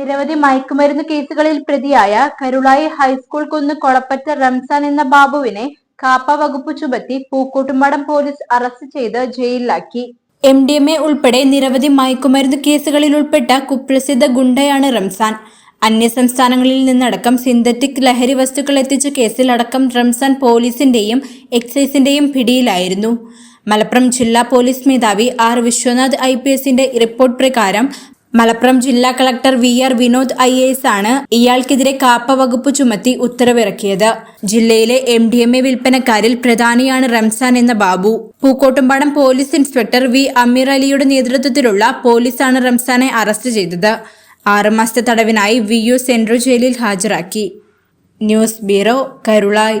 നിരവധി മയക്കുമരുന്ന് കേസുകളിൽ പ്രതിയായ കരുളായി ഹൈസ്കൂൾ കുന്ന് കൊളപ്പറ്റ റംസാൻ എന്ന ബാബുവിനെ കാപ്പ വകുപ്പ് ചുമത്തി പൂക്കോട്ടുംപാടം പോലീസ് അറസ്റ്റ് ചെയ്ത് ജയിലിലാക്കി. എം ഡി എം എ ഉൾപ്പെടെ നിരവധി മയക്കുമരുന്ന് കേസുകളിൽ ഉൾപ്പെട്ട കുപ്രസിദ്ധ ഗുണ്ടയാണ് റംസാൻ. അന്യസംസ്ഥാനങ്ങളിൽ നിന്നടക്കം സിന്തറ്റിക് ലഹരി വസ്തുക്കൾ എത്തിച്ച കേസിലടക്കം റംസാൻ പോലീസിന്റെയും എക്സൈസിന്റെയും പിടിയിലായിരുന്നു. മലപ്പുറം ജില്ലാ പോലീസ് മേധാവി ആർ വിശ്വനാഥ് ഐ റിപ്പോർട്ട് പ്രകാരം മലപ്പുറം ജില്ലാ collector V R Vinod I S ആണ് ഇയാൾക്കെതിരെ കാപ്പ വകുപ്പ് ചുമത്തി ഉത്തരവിറക്കിയത്. ജില്ലയിലെ എം ഡി എം എ വിൽപ്പനക്കാരിൽ പ്രധാനിയാണ് റംസാൻ എന്ന Babu. Pookkottumpadam police inspector V Ameer അലിയുടെ നേതൃത്വത്തിലുള്ള പോലീസാണ് റംസാനെ അറസ്റ്റ് ചെയ്തത്. ആറുമാസത്തെ തടവിനായി വി യു സെൻട്രൽ ജയിലിൽ ഹാജരാക്കി. News bureau Karulai.